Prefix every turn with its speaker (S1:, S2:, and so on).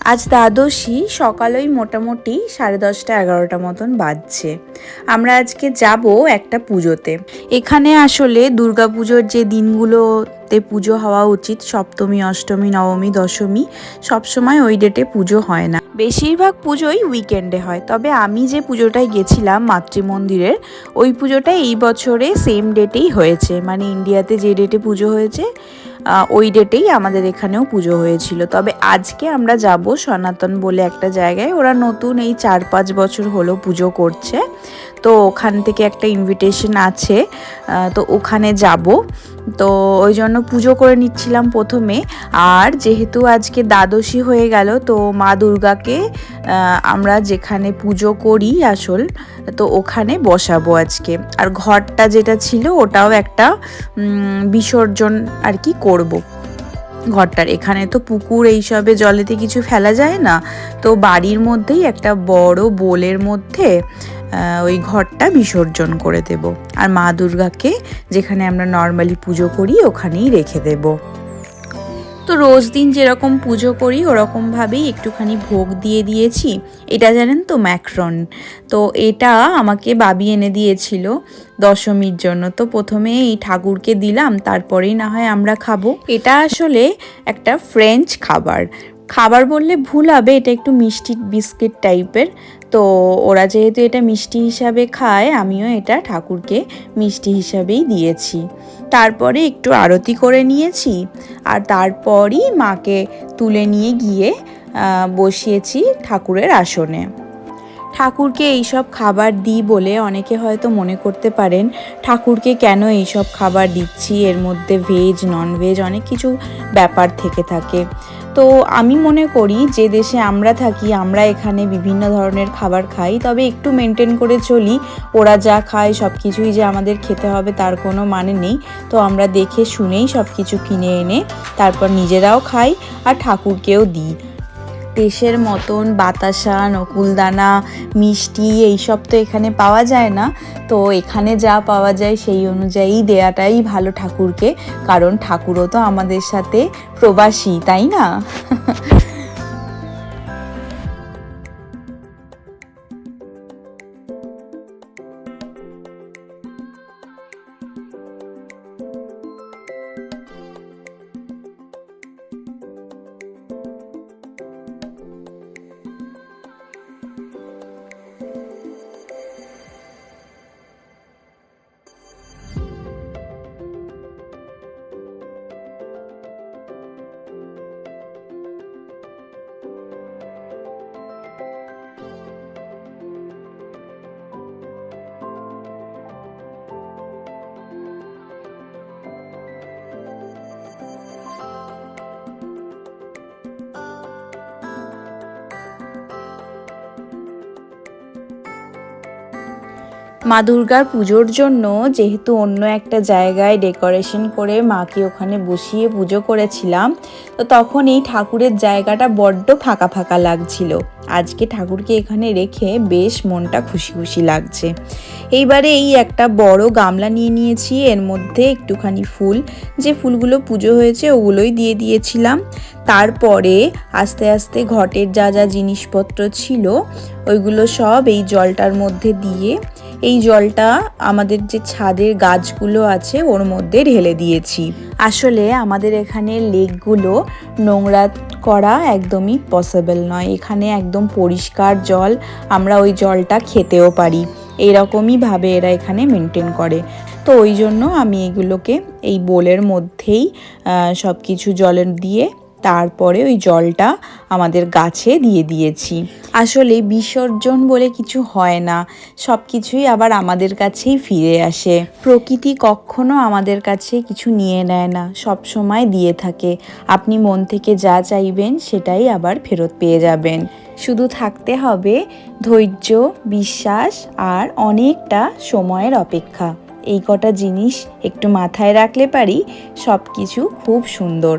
S1: আজ দ্বাদশী সকালেই মোটামুটি সাড়ে দশটা, এগারোটা মতন বাজছে। আমরা আজকে যাব একটা পুজোতে। এখানে আসলে দুর্গাপুজোর যে দিনগুলোতে পুজো হওয়া উচিত, সপ্তমী, অষ্টমী, নবমী, দশমী সবসময় ওই ডেটে পুজো হয় না। বেশিরভাগ পুজোই উইকেন্ডে হয়, তবে আমি যে পুজোটায় গেছিলাম মাতৃমন্দিরের, ওই পুজোটা এই বছরে সেম ডেটেই হয়েছে। মানে ইন্ডিয়াতে যে ডেটে পুজো হয়েছে ওই ডেটেই আমাদের এখানেও পুজো হয়েছিল। তবে আজকে আমরা যাব সনাতন বলে একটা জায়গায়। ওরা নতুন এই চার পাঁচ বছর হলো পুজো করছে। তো ওখান থেকে একটা ইনভিটেশন আছে। তো ওখানে যাব। তো ওই জন্য পুজো করে নিচ্ছিলাম প্রথমে। আর যেহেতু আজকে দ্বাদশী হয়ে গেল, তো মা দুর্গাকে আমরা যেখানে পুজো করি আসল, তো ওখানে বসাবো আজকে। আর ঘরটা যেটা ছিল ওটাও একটা বিসর্জন আর কি করব। ঘরটার এখানে তো পুকুর এইসবে জলেতে কিছু ফেলা যায় না। তো বাড়ির মধ্যেই একটা বড় বোলের মধ্যে ওই ঘরটা বিসর্জন করে দেব। আর মা দুর্গাকে যেখানে আমরা নর্মালি পুজো করি, ওখানেই রেখে দেবো। তো রোজ দিন যেরকম পুজো করি, ওরকমভাবেই একটুখানি ভোগ দিয়ে দিয়েছি। এটা জানেন তো ম্যাক্রন। তো এটা আমাকে বাবি এনে দিয়েছিল দশমীর জন্য। তো প্রথমে এই ঠাকুরকে দিলাম, তারপরেই না হয় আমরা খাব। এটা আসলে একটা ফ্রেঞ্চ খাবার। খাবার বললে ভুল হবে, এটা একটু মিষ্টি বিস্কিট টাইপের। তো ওরা যেহেতু এটা মিষ্টি হিসাবে খায়, আমিও এটা ঠাকুরকে মিষ্টি হিসাবেই দিয়েছি। তারপরে একটু আরতি করে নিয়েছি, আর তারপরই মাকে তুলে নিয়ে গিয়ে বসিয়েছি ঠাকুরের আসনে। ঠাকুরকে এইসব খাবার দিই বলে অনেকে হয়তো মনে করতে পারেন, ঠাকুরকে কেন এইসব খাবার দিচ্ছি? এর মধ্যে ভেজ নন ভেজ অনেক কিছু ব্যাপার থেকে থাকে। তো আমি মনে করি যে দেশে আমরা থাকি, আমরা এখানে বিভিন্ন ধরনের খাবার খাই, তবে একটু মেনটেন করে চলি। ওরা যা খায় সব কিছুই যে আমাদের খেতে হবে তার কোনো মানে নেই। তো আমরা দেখে শুনেই সব কিছু কিনে এনে তারপর নিজেরাও খাই আর ঠাকুরকেও দিই। দেশের মতন বাতাসা, নকুলদানা, মিষ্টি এইসব তো এখানে পাওয়া যায় না। তো এখানে যা পাওয়া যায় সেই অনুযায়ী দেয়াটাই ভালো ঠাকুরকে। কারণ ঠাকুরও তো আমাদের সাথে প্রবাসী, তাই না? মা দুর্গার পুজোর জন্য যেহেতু অন্য একটা জায়গায় ডেকোরেশন করে মাকে ওখানে বসিয়ে পুজো করেছিলাম, তো তখন এই ঠাকুরের জায়গাটা বড্ড ফাঁকা ফাঁকা লাগছিল। আজকে ঠাকুরকে এখানে রেখে বেশ মনটা খুশি খুশি লাগছে। এইবারে এই একটা বড় গামলা নিয়ে নিয়েছি, এর মধ্যে একটুখানি ফুল। যে ফুলগুলো পুজো হয়েছে ওগুলোই দিয়ে দিয়েছিলাম। তারপরে আস্তে আস্তে ঘটের যা যা জিনিসপত্র ছিল, ওইগুলো সব এই জলটার মধ্যে দিয়ে এই জলটা আমাদের যে ছাদের গাছগুলো আছে, ওর মধ্যে ঢেলে দিয়েছি। আসলে আমাদের এখানে লেকগুলো নোংরা করা একদমই পসিবল নয়। এখানে একদম পরিষ্কার জল, আমরা ওই জলটা খেতেও পারি। এইরকমই ভাবে এরা এখানে মেনটেন করে। তো ওই জন্য আমি এগুলোকে এই বোলের মধ্যেই সব কিছু জলের দিয়ে তারপরে ওই জলটা আমাদের গাছে দিয়ে দিয়েছি। আসলে বিসর্জন বলে কিছু হয় না সব কিছুই আবার আমাদের কাছেই ফিরে আসে। প্রকৃতি কখনো আমাদের কাছে কিছু নিয়ে নেয় না সব সময় দিয়ে থাকে। আপনি মন থেকে যা চাইবেন সেটাই আবার ফেরত পেয়ে যাবেন। শুধু থাকতে হবে ধৈর্য, বিশ্বাস আর অনেকটা সময়ের অপেক্ষা। এই কটা জিনিস একটু মাথায় রাখলে পারি সব কিছু খুব সুন্দর।